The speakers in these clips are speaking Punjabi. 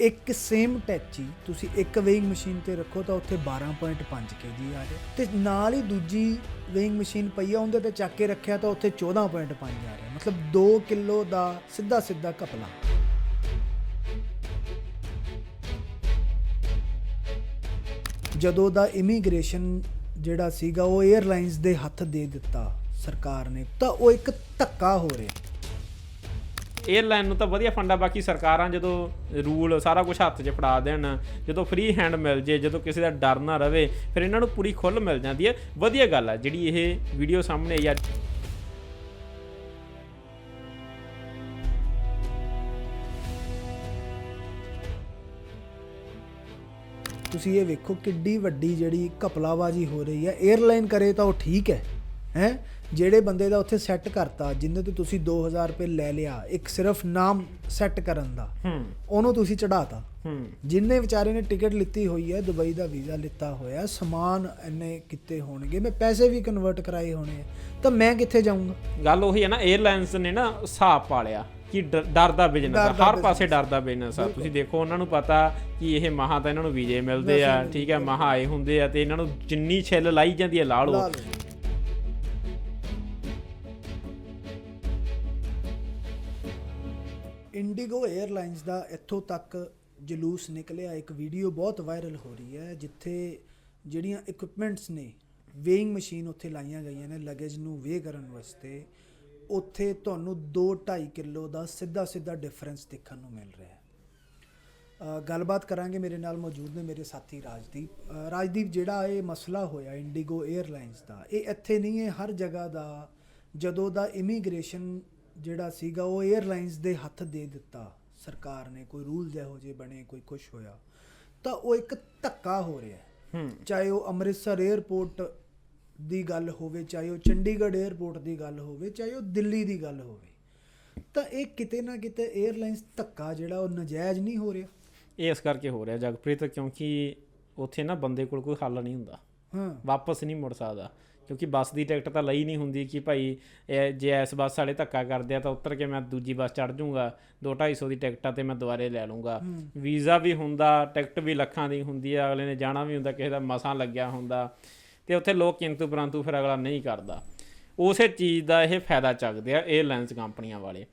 ਇੱਕ ਸੇਮ ਟੈਚੀ ਤੁਸੀਂ ਇੱਕ ਵੇਇੰਗ ਮਸ਼ੀਨ ਤੇ ਰੱਖੋ ਤਾਂ ਉੱਥੇ 12.5 ਕੇਜੀ ਆ ਰਿਹਾ ਤੇ ਨਾਲ ਹੀ ਦੂਜੀ ਵੇਇੰਗ ਮਸ਼ੀਨ ਪਈ ਆ, ਉਹਦੇ ਤੇ ਚੱਕ ਕੇ ਰੱਖਿਆ ਤਾਂ ਉੱਥੇ 14.5 ਆ ਰਿਹਾ ਮਤਲਬ 2 ਕਿਲੋ ਦਾ ਸਿੱਧਾ ਸਿੱਧਾ ਕਪਲਾ ਜਦੋਂ ਦਾ ਇਮੀਗ੍ਰੇਸ਼ਨ ਜਿਹੜਾ ਸੀਗਾ, ਉਹ 에ਅਰਲਾਈਨਸ ਦੇ ਹੱਥ ਦੇ ਦਿੱਤਾ ਸਰਕਾਰ ਨੇ, ਤਾਂ ਉਹ ਇੱਕ ਧੱਕਾ ਹੋ ਰਿਹਾ। 에ਅਰਲਾਈਨ ਨੂੰ ਤਾਂ ਵਧੀਆ ਫੰਡ ਆ ਬਾਕੀ ਸਰਕਾਰਾਂ ਜਦੋਂ ਰੂਲ ਸਾਰਾ ਕੁਝ ਹੱਥ 'ਚ ਫੜਾ ਦੇਣ, ਜਦੋਂ ਫ੍ਰੀ ਹੈਂਡ ਮਿਲ ਜੇ, ਜਦੋਂ ਕਿਸੇ ਦਾ ਡਰ ਨਾ ਰਵੇ, ਫਿਰ ਇਹਨਾਂ ਨੂੰ ਪੂਰੀ ਖੁੱਲ ਮਿਲ ਜਾਂਦੀ ਹੈ। ਵਧੀਆ ਗੱਲ ਆ, ਜਿਹੜੀ ਇਹ ਵੀਡੀਓ ਸਾਹਮਣੇ ਆਈ ਆ। ਤੁਸੀਂ ਇਹ ਵੇਖੋ ਕਿੱਡੀ ਵੱਡੀ ਜਿਹੜੀ ਘਪਲਾਬਾਜੀ ਹੋ ਰਹੀ ਹੈ। 에ਅਰਲਾਈਨ ਕਰੇ ਤਾਂ ਉਹ ਠੀਕ ਹੈ। ਹੈ? ਜਿਹੜੇ ਬੰਦੇ ਦਾ ਉੱਥੇ ਸੈੱਟ ਕਰਤਾ ਜਿੰਨੇ ਤੋਂ ਤੁਸੀਂ 2000 ਰੁਪਏ ਲੈ ਲਿਆ ਇੱਕ ਸਿਰਫ ਨਾਮ ਸੈੱਟ ਕਰਨ ਦਾ ਹੂੰ। ਉਹਨੂੰ ਤੁਸੀਂ ਚੜਾਤਾ ਹੂੰ। ਜਿੰਨੇ ਵਿਚਾਰੇ ਨੇ ਟਿਕਟ ਲਿੱਤੀ ਹੋਈ ਹੈ ਦੁਬਈ ਦਾ ਵੀਜ਼ਾ ਲਿੱਤਾ ਹੋਇਆ ਸਮਾਨ ਇੰਨੇ ਕਿਤੇ ਹੋਣਗੇ। ਮੈਂ ਪੈਸੇ ਵੀ ਕਨਵਰਟ ਕਰਾਏ ਹੋਣੇ ਤਾਂ ਮੈਂ ਕਿੱਥੇ ਜਾਊਂਗਾ? ਗੱਲ ਉਹੀ ਹੈ ਨਾ 에ਅਰਲਾਈਨਸ ਨੇ ਨਾ ਹਿਸਾਬ ਪਾਲਿਆ ਕਿ ਡਰ ਦਾ ਬਿਜ਼ਨਸ ਆ। ਹਰ ਪਾਸੇ ਡਰ ਦਾ ਬਿਜ਼ਨਸ ਆ। ਤੁਸੀਂ ਦੇਖੋ ਉਹਨਾਂ ਨੂੰ ਪਤਾ ਕਿ ਇਹ ਮਹਾ ਤਾਂ ਇਹਨਾਂ ਨੂੰ ਵੀਜ਼ੇ ਮਿਲਦੇ ਆ ਠੀਕ ਹੈ ਮਹਾ ਆਏ ਹੁੰਦੇ ਆ ਤੇ ਇਹਨਾਂ ਨੂੰ ਜਿੰਨੀ ਛਿੱਲ ਲਾਈ ਜਾਂਦੀ ਹੈ ਲਾ ਲਓ। ਇੰਡੀਗੋ 에ਅਰਲਾਈਨਸ ਦਾ ਇੱਥੋਂ ਤੱਕ ਜਲੂਸ ਨਿਕਲਿਆ, ਇੱਕ ਵੀਡੀਓ ਬਹੁਤ ਵਾਇਰਲ ਹੋ ਰਹੀ ਹੈ, ਜਿੱਥੇ ਜਿਹੜੀਆਂ ਇਕਵਿਪਮੈਂਟਸ ਨੇ ਵੇਇੰਗ ਮਸ਼ੀਨ ਉੱਥੇ ਲਾਈਆਂ ਗਈਆਂ ਨੇ ਲਗੇਜ ਨੂੰ ਵੇ ਕਰਨ ਵਾਸਤੇ, ਉੱਥੇ ਤੁਹਾਨੂੰ 2.5 ਕਿਲੋ ਦਾ ਸਿੱਧਾ ਸਿੱਧਾ ਡਿਫਰੈਂਸ ਦੇਖਣ ਨੂੰ ਮਿਲ ਰਿਹਾ ਹੈ। ਗੱਲਬਾਤ ਕਰਾਂਗੇ ਮੇਰੇ ਨਾਲ ਮੌਜੂਦ ਨੇ ਮੇਰੇ ਸਾਥੀ ਰਾਜਦੀਪ। ਰਾਜਦੀਪ, ਜਿਹੜਾ ਇਹ ਮਸਲਾ ਹੋਇਆ ਇੰਡੀਗੋ 에ਅਰਲਾਈਨਸ ਦਾ, ਇਹ ਇੱਥੇ ਨਹੀਂ ਹੈ, ਹਰ ਜਗ੍ਹਾ ਦਾ, ਜਦੋਂ ਦਾ ਇਮੀਗ੍ਰੇਸ਼ਨ ਜਿਹੜਾ ਸੀਗਾ ਉਹ 에ਅਰਲਾਈਨਸ ਦੇ ਹੱਥ ਦੇ ਦਿੱਤਾ। ਸਰਕਾਰ ਨੇ ਕੋਈ ਰੂਲ ਇਹੋ ਜਿਹੇ ਬਣੇ ਕੋਈ ਕੁਝ ਹੋਇਆ। ਤਾਂ ਉਹ ਇੱਕ ਧੱਕਾ ਹੋ ਰਿਹਾ ਹੈ। ਚਾਹੇ ਉਹ ਅੰਮ੍ਰਿਤਸਰ 에ਅਰਪੋਰਟ ਦੀ ਗੱਲ ਹੋਵੇ ਚਾਹੇ ਉਹ ਚੰਡੀਗੜ੍ਹ 에ਅਰਪੋਰਟ ਦੀ ਗੱਲ ਹੋਵੇ ਚਾਹੇ ਉਹ ਦਿੱਲੀ ਦੀ ਗੱਲ ਹੋਵੇ। ਤਾਂ ਇਹ ਕਿਤੇ ਨਾ ਕਿਤੇ 에ਅਰਲਾਈਨਸ ਧੱਕਾ ਜਿਹੜਾ ਉਹ ਨਜਾਇਜ਼ ਨਹੀਂ ਹੋ ਰਿਹਾ। ਇਹ ਇਸ ਕਰਕੇ ਹੋ ਰਿਹਾ ਜਗਪ੍ਰੀਤ ਕਿਉਂਕਿ ਉੱਥੇ ਨਾ ਬੰਦੇ ਕੋਲ ਕੋਈ ਹੱਲ ਨਹੀਂ ਹੁੰਦਾ। ਵਾਪਸ ਨਹੀਂ ਮੁੜ ਸਕਦਾ। ਕਿਉਂਕਿ ਬੱਸ ਦੀ ਟਿਕਟ ਤਾਂ ਲਈ ਨਹੀਂ ਹੁੰਦੀ ਕਿ ਭਾਈ ਜੇ ਇਸ ਬੱਸ ਵਾਲੇ ਧੱਕਾ ਕਰਦੇ ਆ ਤਾਂ ਉੱਤਰ ਕੇ ਮੈਂ ਦੂਜੀ ਬੱਸ ਚੜ ਜਾਊਂਗਾ 2-250 ਦੀ ਟਿਕਟ ਆ ਤੇ ਮੈਂ ਦੁਬਾਰੇ ਲੈ ਲੂੰਗਾ। ਵੀਜ਼ਾ ਵੀ ਹੁੰਦਾ ਟਿਕਟ ਵੀ ਲੱਖਾਂ ਦੀ ਹੁੰਦੀ ਆ ਅਗਲੇ ਨੇ ਜਾਣਾ ਵੀ ਹੁੰਦਾ ਕਿਸੇ ਦਾ ਮਸਾਂ ਲੱਗਿਆ ਹੁੰਦਾ। ਤੇ ਉੱਥੇ ਲੋਕ ਕਿੰਤੂ ਪਰੰਤੂ ਫਿਰ ਅਗਲਾ ਨਹੀਂ ਕਰਦਾ। ਉਸੇ ਚੀਜ਼ ਦਾ ਇਹ ਫਾਇਦਾ ਚੱਕਦੇ ਆ 에ਅਰਲਾਈਨਸ ਕੰਪਨੀਆਂ ਵਾਲੇ।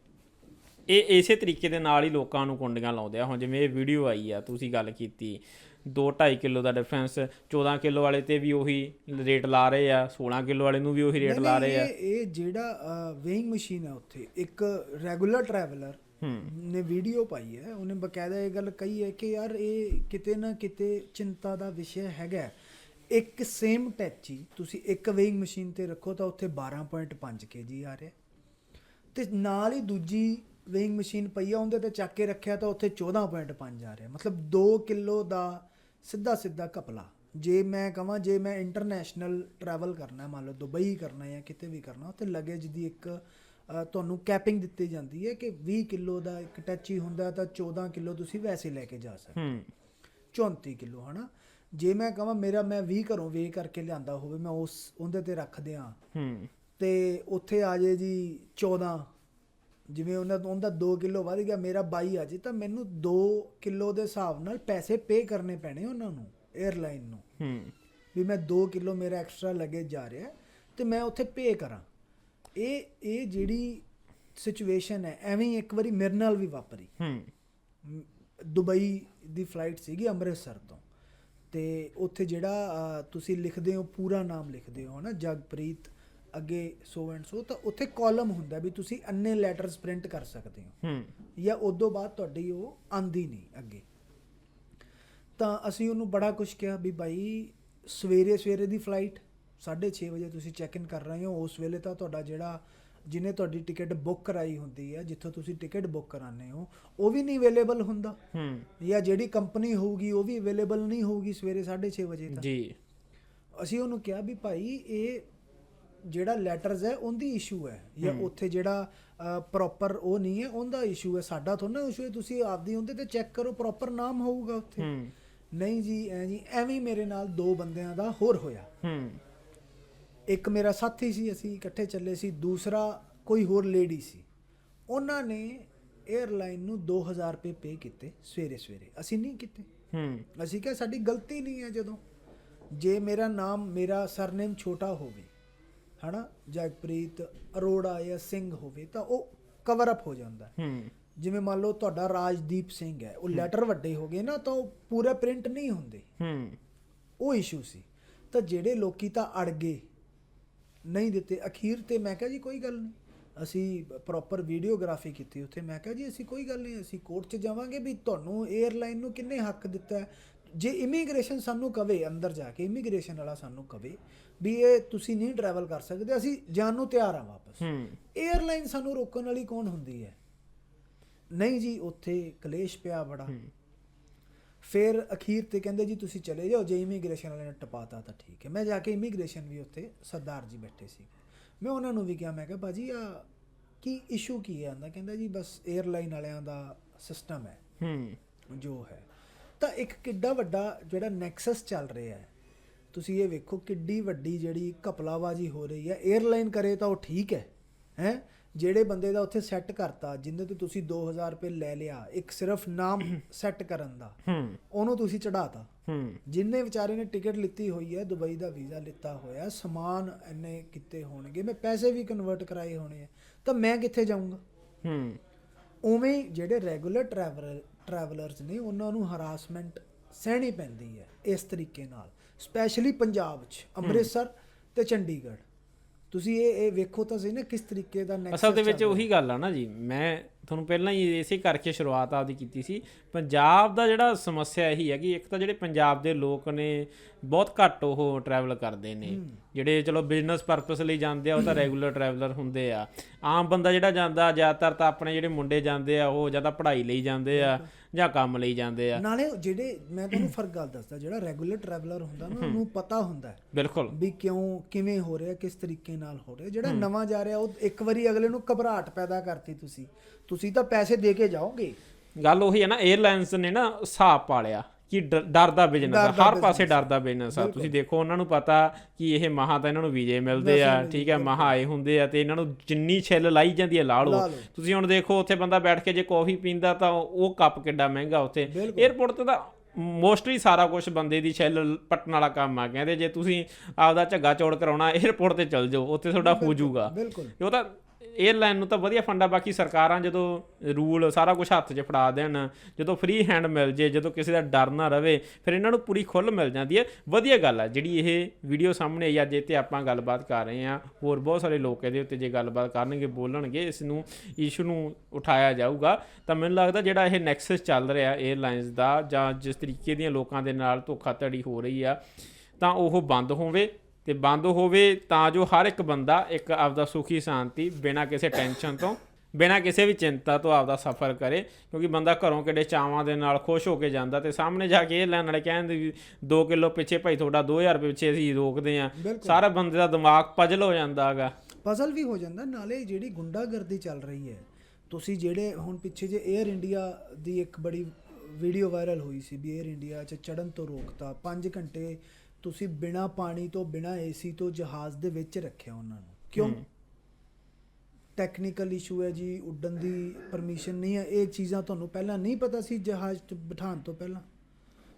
ਇਹ ਇਸੇ ਤਰੀਕੇ ਦੇ ਨਾਲ ਹੀ ਲੋਕਾਂ ਨੂੰ ਕੁੰਡੀਆਂ ਲਾਉਂਦੇ ਆ। ਹੁਣ ਜਿਵੇਂ ਇਹ ਵੀਡੀਓ ਆਈ ਆ ਤੁਸੀਂ ਗੱਲ ਕੀਤੀ। 2.5 ਕਿਲੋ ਦਾ ਡਿਫਰੈਂਸ 14 ਕਿਲੋ ਵਾਲੇ ਤੇ ਵੀ ਉਹੀ ਰੇਟ ਲਾ ਰਹੇ ਆ 16 ਕਿਲੋ ਵਾਲੇ ਨੂੰ ਵੀ ਉਹੀ ਰੇਟ ਲਾ ਰਹੇ ਆ। ਇਹ ਜਿਹੜਾ ਵੇਇੰਗ ਮਸ਼ੀਨ ਹੈ ਉੱਥੇ ਇੱਕ ਰੈਗੂਲਰ ਟਰੈਵਲਰ ਨੇ ਵੀਡੀਓ ਪਾਈ ਹੈ ਉਹਨੇ ਬਕਾਇਦਾ ਇਹ ਗੱਲ ਕਹੀ ਹੈ ਕਿ ਯਾਰ ਇਹ ਕਿਤੇ ਨਾ ਕਿਤੇ ਚਿੰਤਾ ਦਾ ਵਿਸ਼ਾ ਹੈਗਾ। ਇੱਕ ਸੇਮ ਟੈਚੀ ਤੁਸੀਂ ਇੱਕ ਵੇਇੰਗ ਮਸ਼ੀਨ ਤੇ ਰੱਖੋ ਤਾਂ ਉੱਥੇ 12.5 ਕੇਜੀ ਆ ਰਿਹਾ ਤੇ ਨਾਲ ਹੀ ਦੂਜੀ ਵੇਇੰਗ ਮਸ਼ੀਨ ਪਈ ਆ ਉਹਦੇ ਤੇ ਚੱਕ ਕੇ ਰੱਖਿਆ ਤਾਂ ਉੱਥੇ 14.5 ਆ ਰਿਹਾ ਮਤਲਬ 2 ਕਿਲੋ ਦਾ ਸਿੱਧਾ ਸਿੱਧਾ ਕਪਲਾ ਜੇ ਮੈਂ ਕਹਾਂ ਜੇ ਮੈਂ ਇੰਟਰਨੈਸ਼ਨਲ ਟਰੈਵਲ ਕਰਨਾ ਹੈ, ਮੰਨ ਲਓ ਦੁਬਈ ਕਰਨਾ ਹੈ ਜਾਂ ਕਿਤੇ ਵੀ ਕਰਨਾ ਉੱਥੇ ਲਗੇਜ ਦੀ ਇੱਕ ਤੁਹਾਨੂੰ ਕੈਪਿੰਗ ਦਿੱਤੀ ਜਾਂਦੀ ਹੈ ਕਿ 20 ਕਿਲੋ ਦਾ ਇੱਕ ਟੈਚੀ ਹੁੰਦਾ ਤਾਂ 14 ਕਿਲੋ ਤੁਸੀਂ ਵੈਸੇ ਲੈ ਕੇ ਜਾ ਸਕਦੇ ਹੂੰ। 34 ਕਿਲੋ ਹਨਾ? ਜੇ ਮੈਂ ਕਹਾਂ ਮੇਰਾ ਮੈਂ 20 ਘਰੋਂ ਵੇ ਕਰਕੇ ਲਿਆਂਦਾ ਹੋਵੇ ਮੈਂ ਉਸ ਉਹਦੇ ਤੇ ਰੱਖ ਦਿਆਂ ਹੂੰ। ਤੇ ਉੱਥੇ ਆ ਜੇ ਜੀ 14 ਜਿਵੇਂ ਉਹਨਾਂ ਦਾ ਉਹਦਾ 2 ਕਿਲੋ ਵੱਧ ਗਿਆ ਮੇਰਾ 22 ਆ ਜੇ ਤਾਂ ਮੈਨੂੰ 2 ਕਿਲੋ ਦੇ ਹਿਸਾਬ ਨਾਲ ਪੈਸੇ ਪੇ ਕਰਨੇ ਪੈਣੇ ਉਹਨਾਂ ਨੂੰ 에ਅਰਲਾਈਨ ਨੂੰ। ਹੂੰ। ਵੀ ਮੈਂ 2 ਕਿਲੋ ਮੇਰਾ ਐਕਸਟਰਾ ਲੱਗੇ ਜਾ ਰਿਹਾ ਤੇ ਮੈਂ ਉੱਥੇ ਪੇ ਕਰਾਂ। ਇਹ ਇਹ ਜਿਹੜੀ ਸਿਚੁਏਸ਼ਨ ਹੈ ਐਵੇਂ ਇੱਕ ਵਾਰੀ ਮੇਰੇ ਨਾਲ ਵੀ ਵਾਪਰੀ। ਹੂੰ। ਦੁਬਈ ਦੀ ਫਲਾਈਟ ਸੀਗੀ ਅੰਮ੍ਰਿਤਸਰ ਤੋਂ। ਤੇ ਉੱਥੇ ਜਿਹੜਾ ਤੁਸੀਂ ਲਿਖਦੇ ਹੋ ਪੂਰਾ ਨਾਮ ਲਿਖਦੇ ਹੋ ਨਾ ਜਗਪ੍ਰੀਤ ਅੱਗੇ ਸੋ ਐਂਡ ਸੋ ਤਾਂ ਉੱਥੇ ਕਾਲਮ ਹੁੰਦਾ ਵੀ ਤੁਸੀਂ ਅੰਨੇ ਲੈਟਰਸ ਪ੍ਰਿੰਟ ਕਰ ਸਕਦੇ ਹੋ। ਹੂੰ। ਜਾਂ ਉਦੋਂ ਬਾਅਦ ਤੁਹਾਡੀ ਉਹ ਆਂਦੀ ਨਹੀਂ ਅੱਗੇ। ਤਾਂ ਅਸੀਂ ਉਹਨੂੰ ਬੜਾ ਕੁਝ ਕਿਹਾ ਵੀ ਭਾਈ ਸਵੇਰੇ ਸਵੇਰੇ ਦੀ ਫਲਾਈਟ 6:30 ਵਜੇ ਤੁਸੀਂ ਚੈੱਕ ਇਨ ਕਰ ਰਹੇ ਹੋ। ਉਸ ਵੇਲੇ ਤਾਂ ਤੁਹਾਡਾ ਜਿਹੜਾ ਜਿਹਨੇ ਤੁਹਾਡੀ ਟਿਕਟ ਬੁੱਕ ਕਰਾਈ ਹੁੰਦੀ ਹੈ ਜਿੱਥੋਂ ਤੁਸੀਂ ਟਿਕਟ ਬੁੱਕ ਕਰਾਉਂਦੇ ਹੋ ਉਹ ਵੀ ਨਹੀਂ ਅਵੇਲੇਬਲ ਹੁੰਦਾ। ਹੂੰ। ਜਾਂ ਜਿਹੜੀ ਕੰਪਨੀ ਹੋਊਗੀ ਉਹ ਵੀ ਅਵੇਲੇਬਲ ਨਹੀਂ ਹੋਊਗੀ ਸਵੇਰੇ 6:30 ਵਜੇ ਤੱਕ ਜੀ। ਅਸੀਂ ਉਹਨੂੰ ਕਿਹਾ ਵੀ ਭਾਈ ਇਹ ਜਿਹੜਾ ਲੈਟਰਸ ਹੈ ਉਹਦੀ ਇਸ਼ੂ ਹੈ। ਜਾਂ ਉੱਥੇ ਜਿਹੜਾ ਪ੍ਰੋਪਰ ਉਹ ਨਹੀਂ ਹੈ ਉਹਦਾ ਇਸ਼ੂ ਹੈ। ਸਾਡਾ ਥੋੜਾ ਨਾ ਇਸ਼ੂ ਹੈ ਤੁਸੀਂ ਆਪਦੀ ਉਹਦੇ ਤੇ ਚੈੱਕ ਕਰੋ ਪ੍ਰੋਪਰ ਨਾਮ ਹੋਊਗਾ ਉੱਥੇ। ਨਹੀਂ ਜੀ ਐ ਜੀ ਐਵੇਂ ਮੇਰੇ ਨਾਲ ਦੋ ਬੰਦਿਆਂ ਦਾ ਹੋਰ ਹੋਇਆ। ਹੂੰ। ਇੱਕ ਮੇਰਾ ਸਾਥੀ ਸੀ ਅਸੀਂ ਇਕੱਠੇ ਚੱਲੇ ਸੀ ਦੂਸਰਾ ਕੋਈ ਹੋਰ ਲੇਡੀ ਸੀ। ਉਹਨਾਂ ਨੇ 에ਅਰਲਾਈਨ ਨੂੰ 2000 ਰੁਪਏ ਪੇ ਕੀਤੇ ਸਵੇਰੇ ਸਵੇਰੇ। ਅਸੀਂ ਨਹੀਂ ਕੀਤੇ। ਹੂੰ। ਅਸੀਂ ਕਿਹਾ ਸਾਡੀ ਗਲਤੀ ਨਹੀਂ ਹੈ ਜਦੋਂ। ਜੇ ਮੇਰਾ ਨਾਮ ਮੇਰਾ ਸਰਨੇਮ ਛੋਟਾ ਹੋਵੇ ਹਨਾ? ਜਗਪ੍ਰੀਤ ਅਰੋੜਾ ਜਾਂ ਸਿੰਘ ਹੋਵੇ ਤਾਂ ਉਹ ਕਵਰ ਅਪ ਹੋ ਜਾਂਦਾ ਹੈ। ਜਿਵੇਂ ਮੰਨ ਲਓ ਤੁਹਾਡਾ ਰਾਜਦੀਪ ਸਿੰਘ ਹੈ ਉਹ ਲੈਟਰ ਵੱਡੇ ਹੋ ਗਏ ਨਾ ਤਾਂ ਉਹ ਪੂਰੇ ਪ੍ਰਿੰਟ ਨਹੀਂ ਹੁੰਦੇ। ਹੂੰ। ਉਹ ਇਸ਼ੂ ਸੀ। ਤਾਂ ਜਿਹੜੇ ਲੋਕੀ ਤਾਂ ਅੜ ਗਏ ਨਹੀਂ ਦਿੱਤੇ। ਅਖੀਰ ਤੇ ਮੈਂ ਕਿਹਾ ਜੀ ਕੋਈ ਗੱਲ ਨਹੀਂ। ਅਸੀਂ ਪ੍ਰੋਪਰ ਵੀਡੀਓਗ੍ਰਾਫੀ ਕੀਤੀ ਉੱਥੇ। ਮੈਂ ਕਿਹਾ ਜੀ ਅਸੀਂ ਕੋਈ ਗੱਲ ਨਹੀਂ ਅਸੀਂ ਕੋਰਟ 'ਚ ਜਾਵਾਂਗੇ ਵੀ ਤੁਹਾਨੂੰ 에ਅਰਲਾਈਨ ਨੂੰ ਕਿੰਨੇ ਹੱਕ ਦਿੱਤਾ ਜੇ ਇਮੀਗ੍ਰੇਸ਼ਨ ਸਾਨੂੰ ਕਵੇ ਅੰਦਰ ਜਾ ਕੇ ਇਮੀਗ੍ਰੇਸ਼ਨ ਵਾਲਾ ਸਾਨੂੰ ਕਵੇ ਵੀ ਇਹ ਤੁਸੀਂ ਨਹੀਂ ਟਰੈਵਲ ਕਰ ਸਕਦੇ ਅਸੀਂ ਜਾਣ ਨੂੰ ਤਿਆਰ ਹਾਂ ਵਾਪਸ। ਹੂੰ। 에ਅਰਲਾਈਨ ਸਾਨੂੰ ਰੋਕਣ ਵਾਲੀ ਕੌਣ ਹੁੰਦੀ ਹੈ? ਨਹੀਂ ਜੀ ਉੱਥੇ ਕਲੇਸ਼ ਪਿਆ ਬੜਾ। ਫਿਰ ਅਖੀਰ ਤੇ ਕਹਿੰਦੇ ਜੀ ਤੁਸੀਂ ਚਲੇ ਜਾਓ ਜੇ ਇਮੀਗ੍ਰੇਸ਼ਨ ਵਾਲੇ ਨੇ ਟਪਾਤਾ ਤਾਂ ਠੀਕ ਹੈ। ਮੈਂ ਜਾ ਕੇ ਇਮੀਗ੍ਰੇਸ਼ਨ ਵੀ ਉੱਥੇ ਸਰਦਾਰ ਜੀ ਬੈਠੇ ਸੀ। ਮੈਂ ਉਹਨਾਂ ਨੂੰ ਵੀ ਕਿਹਾ ਮੈਂ ਕਿਹਾ ਬਾਜੀ ਆ ਕੀ ਇਸ਼ੂ ਕੀ ਹੈ? ਆਂਦਾ ਕਹਿੰਦਾ ਜੀ ਬਸ 에ਅਰਲਾਈਨ ਵਾਲਿਆਂ ਦਾ ਸਿਸਟਮ ਹੈ। ਹੂੰ। ਜੋ ਹੈ। ਤਾਂ ਇੱਕ ਕਿੱਡਾ ਵੱਡਾ ਜਿਹੜਾ ਨੈਕਸਸ ਚੱਲ ਰਿਹਾ ਹੈ। ਤੁਸੀਂ ਇਹ ਵੇਖੋ ਕਿੱਡੀ ਵੱਡੀ ਜਿਹੜੀ ਘਪਲਾਬਾਜੀ ਹੋ ਰਹੀ ਹੈ। 에ਅਰਲਾਈਨ ਕਰੇ ਤਾਂ ਉਹ ਠੀਕ ਹੈ ਹੈ? ਜਿਹੜੇ ਬੰਦੇ ਦਾ ਉੱਥੇ ਸੈੱਟ ਕਰਤਾ ਜਿੰਦੇ ਤੇ ਤੁਸੀਂ 2000 ਰੁਪਏ ਲੈ ਲਿਆ ਇੱਕ ਸਿਰਫ ਨਾਮ ਸੈੱਟ ਕਰਨ ਦਾ ਹੂੰ। ਉਹਨੂੰ ਤੁਸੀਂ ਚੜਾਤਾ ਹੂੰ। ਜਿੰਨੇ ਵਿਚਾਰੇ ਨੇ ਟਿਕਟ ਲਿੱਤੀ ਹੋਈ ਹੈ ਦੁਬਈ ਦਾ ਵੀਜ਼ਾ ਲਿੱਤਾ ਹੋਇਆ ਸਮਾਨ ਇੰਨੇ ਕਿਤੇ ਹੋਣਗੇ ਮੈਂ ਪੈਸੇ ਵੀ ਕਨਵਰਟ ਕਰਾਏ ਹੋਣੇ ਆ ਤਾਂ ਮੈਂ ਕਿੱਥੇ ਜਾਊਂਗਾ? ਹੂੰ। ਉਵੇਂ ਜਿਹੜੇ ਰੈਗੂਲਰ ਟਰੈਵਲਰ ਟਰੈਵਲਰਸ ਨੇ ਉਹਨਾਂ ਨੂੰ ਹਰਾਸਮੈਂਟ ਸਹਿਣੀ ਪੈਂਦੀ ਹੈ ਇਸ ਤਰੀਕੇ ਨਾਲ ਸਪੈਸ਼ਲੀ ਪੰਜਾਬ 'ਚ ਅੰਮ੍ਰਿਤਸਰ ਤੇ ਚੰਡੀਗੜ੍ਹ ਤੁਸੀਂ ਇਹ ਇਹ ਵੇਖੋ ਤਾਂ ਸਹੀ ਨਾ ਕਿਸ ਤਰੀਕੇ ਦਾ ਅਸਲ ਦੇ ਵਿੱਚ। ਉਹੀ ਗੱਲ ਆ ਨਾ ਜੀ ਮੈਂ ਤੁਹਾਨੂੰ ਪਹਿਲਾਂ ਹੀ ਇਸੇ ਕਰਕੇ ਸ਼ੁਰੂਆਤ ਆਪਦੀ ਕੀਤੀ ਸੀ। ਪੰਜਾਬ ਦਾ ਜਿਹੜਾ ਸਮੱਸਿਆ ਇਹੀ ਹੈ ਕਿ ਇੱਕ ਤਾਂ ਜਿਹੜੇ ਪੰਜਾਬ ਦੇ ਲੋਕ ਨੇ ਬਹੁਤ ਘੱਟ ਉਹ ਟਰੈਵਲ ਕਰਦੇ ਨੇ। ਜਿਹੜੇ ਚਲੋ ਬਿਜ਼ਨਸ ਪਰਪਸ ਲਈ ਜਾਂਦੇ ਆ ਉਹ ਤਾਂ ਰੈਗੂਲਰ ਟਰੈਵਲਰ ਹੁੰਦੇ ਆ। ਆਮ ਬੰਦਾ ਜਿਹੜਾ ਜਾਂਦਾ ਜ਼ਿਆਦਾਤਰ ਤਾਂ ਆਪਣੇ ਜਿਹੜੇ ਮੁੰਡੇ ਜਾਂਦੇ ਆ ਉਹ ਜਾਂ ਤਾਂ ਪੜ੍ਹਾਈ ਲਈ ਜਾਂਦੇ ਆ ਜਾਂ ਕੰਮ ਲਈ ਜਾਂਦੇ ਆ। ਨਾਲੇ ਜਿਹੜੇ ਮੈਂ ਤੁਹਾਨੂੰ ਫ਼ਰਕ ਗੱਲ ਦੱਸਦਾ ਜਿਹੜਾ ਰੈਗੂਲਰ ਟਰੈਵਲਰ ਹੁੰਦਾ ਨਾ ਉਹਨੂੰ ਪਤਾ ਹੁੰਦਾ ਬਿਲਕੁਲ। ਵੀ ਕਿਉਂ ਕਿਵੇਂ ਹੋ ਰਿਹਾ ਕਿਸ ਤਰੀਕੇ ਨਾਲ ਹੋ ਰਿਹਾ। ਜਿਹੜਾ ਨਵਾਂ ਜਾ ਰਿਹਾ ਉਹ ਇੱਕ ਵਾਰੀ ਅਗਲੇ ਨੂੰ ਘਬਰਾਹਟ ਪੈਦਾ ਕਰਤੀ ਤੁਸੀਂ। ਤੁਸੀਂ ਤਾਂ ਪੈਸੇ ਦੇ ਕੇ ਜਾਓਗੇ। ਗੱਲ ਉਹੀ ਹੈ ਨਾ 에ਅਰਲਾਈਨਸ ਨੇ ਨਾ ਹਿਸਾਬ ਪਾਲਿਆ ਕਿ ਡਰ ਬਿਜ਼ਨਸ ਆ। ਹਰ ਪਾਸੇ ਡਰ ਬਿਜ਼ਨਸ ਆ। ਤੁਸੀਂ ਦੇਖੋ ਉਹਨਾਂ ਨੂੰ ਪਤਾ ਕਿ ਇਹ ਮਹਾ ਤਾਂ ਇਹਨਾਂ ਨੂੰ ਵੀਜ਼ੇ ਮਿਲਦੇ ਆ ਠੀਕ ਹੈ ਮਹਾ ਆਏ ਹੁੰਦੇ ਆ ਤੇ ਇਹਨਾਂ ਨੂੰ ਜਿੰਨੀ ਛਿੱਲ ਲਾਈ ਜਾਂਦੀ ਹੈ ਲਾ ਲਓ। ਤੁਸੀਂ ਹੁਣ ਦੇਖੋ ਉੱਥੇ ਬੰਦਾ ਬੈਠ ਕੇ ਜੇ ਕੌਫੀ ਪੀਂਦਾ ਤਾਂ ਉਹ ਕੱਪ ਕਿੱਡਾ ਮਹਿੰਗਾ ਉੱਥੇ। 에어ਪੋਰਟ ਤੇ ਤਾਂ ਮੋਸਟਲੀ ਸਾਰਾ ਕੁਝ ਬੰਦੇ ਦੀ ਛਿੱਲ ਪਟਣ ਵਾਲਾ ਕੰਮ ਆ। ਕਹਿੰਦੇ ਜੇ ਤੁਸੀਂ ਆਪਦਾ ਝੱਗਾ ਚੋੜ ਕਰਾਉਣਾ 에어ਪੋਰਟ ਤੇ ਚੱਲ ਜਾਓ ਉੱਥੇ ਤੁਹਾਡਾ ਹੋ ਜਾਊਗਾ। ਬਿਲਕੁਲ। ਉਹ ਤਾਂ 에ਅਰਲਾਈਨ ਨੂੰ ਤਾਂ ਵਧੀਆ ਫੰਡ ਆ ਬਾਕੀ ਸਰਕਾਰਾਂ ਜਦੋਂ ਰੂਲ ਸਾਰਾ ਕੁਝ ਹੱਥ 'ਚ ਫੜਾ ਦੇਣ, ਜਦੋਂ ਫ੍ਰੀ ਹੈਂਡ ਮਿਲ ਜੇ, ਜਦੋਂ ਕਿਸੇ ਦਾ ਡਰ ਨਾ ਰਵੇ, ਫਿਰ ਇਹਨਾਂ ਨੂੰ ਪੂਰੀ ਖੁੱਲ ਮਿਲ ਜਾਂਦੀ ਹੈ। ਵਧੀਆ ਗੱਲ ਆ ਜਿਹੜੀ ਇਹ ਵੀਡੀਓ ਸਾਹਮਣੇ ਆਈ, ਅੱਜ ਇਹ ਤੇ ਆਪਾਂ ਗੱਲਬਾਤ ਕਰ ਰਹੇ ਹਾਂ। ਹੋਰ ਬਹੁਤ ਸਾਰੇ ਲੋਕ ਇਹਦੇ ਉੱਤੇ ਜੇ ਗੱਲਬਾਤ ਕਰਨਗੇ, ਬੋਲਣਗੇ, ਇਸ ਨੂੰ ਇਸ਼ੂ ਨੂੰ ਉਠਾਇਆ ਜਾਊਗਾ। ਤਾਂ ਮੈਨੂੰ ਲੱਗਦਾ ਜਿਹੜਾ ਇਹ ਨੈਕਸਸ ਚੱਲ ਰਿਹਾ 에ਅਰਲਾਈਨਸ ਦਾ, ਜਾਂ ਜਿਸ ਤਰੀਕੇ ਦੀਆਂ ਲੋਕਾਂ ਦੇ ਨਾਲ ਧੋਖਾਧੜੀ ਹੋ ਰਹੀ ਆ, ਤਾਂ ਉਹ ਬੰਦ ਹੋਵੇ। ਤੇ ਬੰਦ ਹੋਵੇ ਤਾਂ ਜੋ ਹਰ ਇੱਕ ਬੰਦਾ ਇੱਕ ਆਪਦਾ ਸੁਖੀ ਸ਼ਾਂਤੀ ਬਿਨਾਂ ਕਿਸੇ ਟੈਨਸ਼ਨ ਤੋਂ ਬਿਨਾਂ ਕਿਸੇ ਵੀ ਚਿੰਤਾ ਤੋਂ ਆਪਦਾ ਸਫ਼ਰ ਕਰੇ ਕਿਉਂਕਿ ਬੰਦਾ ਘਰੋਂ ਕਿਹੜੇ ਚਾਵਾਂ ਦੇ ਨਾਲ ਖੁਸ਼ ਹੋ ਕੇ ਜਾਂਦਾ ਤੇ ਸਾਹਮਣੇ ਜਾ ਕੇ ਇਹ ਲੈਣ ਵਾਲੇ ਕਹਿੰਦੇ ਵੀ 2 ਕਿਲੋ ਪਿੱਛੇ ਭਾਈ ਤੁਹਾਡਾ 2000 ਰੁਪਏ ਪਿੱਛੇ ਅਸੀਂ ਰੋਕਦੇ ਆ। ਸਾਰਾ ਬੰਦੇ ਦਾ ਦਿਮਾਗ ਪਜਲ ਹੋ ਜਾਂਦਾ ਹੈਗਾ। ਪਜ਼ਲ ਵੀ ਹੋ ਜਾਂਦਾ। ਨਾਲੇ ਜਿਹੜੀ ਗੁੰਡਾਗਰਦੀ ਚੱਲ ਰਹੀ ਹੈ ਤੁਸੀਂ ਜਿਹੜੇ ਹੁਣ ਪਿੱਛੇ ਜੇ 에ਅਰ ਇੰਡੀਆ ਦੀ ਇੱਕ ਬੜੀ ਵੀਡੀਓ ਵਾਇਰਲ ਹੋਈ ਸੀ ਵੀ 에ਅਰ ਇੰਡੀਆ 'ਚ ਚੜਨ ਤੋਂ ਰੋਕਤਾ 5 ਘੰਟੇ ਤੁਸੀਂ ਬਿਨਾ ਪਾਣੀ ਤੋਂ ਬਿਨਾ ਏਸੀ ਤੋਂ ਜਹਾਜ਼ ਦੇ ਵਿੱਚ ਰੱਖਿਆ ਉਹਨਾਂ ਨੂੰ। ਕਿਉਂ? ਟੈਕਨੀਕਲ ਇਸ਼ੂ ਹੈ ਜੀ ਉੱਡਣ ਦੀ ਪਰਮਿਸ਼ਨ ਨਹੀਂ ਹੈ। ਇਹ ਚੀਜ਼ਾਂ ਤੁਹਾਨੂੰ ਪਹਿਲਾਂ ਨਹੀਂ ਪਤਾ ਸੀ ਜਹਾਜ਼ 'ਚ ਬਿਠਾਉਣ ਤੋਂ ਪਹਿਲਾਂ?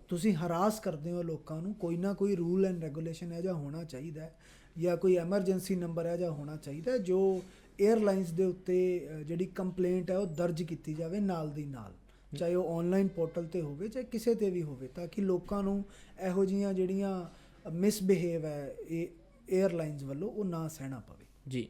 ਤੁਸੀਂ ਹਰਾਸ ਕਰਦੇ ਹੋ ਲੋਕਾਂ ਨੂੰ ਕੋਈ ਨਾ ਕੋਈ ਰੂਲ ਐਂਡ ਰੈਗੂਲੇਸ਼ਨ ਹੈ ਜਾਂ ਹੋਣਾ ਚਾਹੀਦਾ ਹੈ ਜਾਂ ਕੋਈ ਐਮਰਜੈਂਸੀ ਨੰਬਰ ਹੈ ਜਾਂ ਹੋਣਾ ਚਾਹੀਦਾ ਜੋ 에ਅਰਲਾਈਨਸ ਦੇ ਉੱਤੇ ਜਿਹੜੀ ਕੰਪਲੇਂਟ ਹੈ ਉਹ ਦਰਜ ਕੀਤੀ ਜਾਵੇ ਨਾਲ ਦੀ ਨਾਲ। ਚਾਹੇ ਉਹ ਆਨਲਾਈਨ ਪੋਰਟਲ ਤੇ ਹੋਵੇ ਚਾਹੇ ਕਿਸੇ ਤੇ ਵੀ ਹੋਵੇ ਤਾਂ ਕਿ ਲੋਕਾਂ ਨੂੰ ਇਹੋ ਜੀਆਂ ਜਿਹੜੀਆਂ ਮਿਸਬਿਹੇਵ ਹੈ ਇਹ 에ਅਰਲਾਈਨਸ ਵੱਲੋਂ ਉਹ ਨਾ ਸਹਿਣਾ ਪਵੇ। ਜੀ।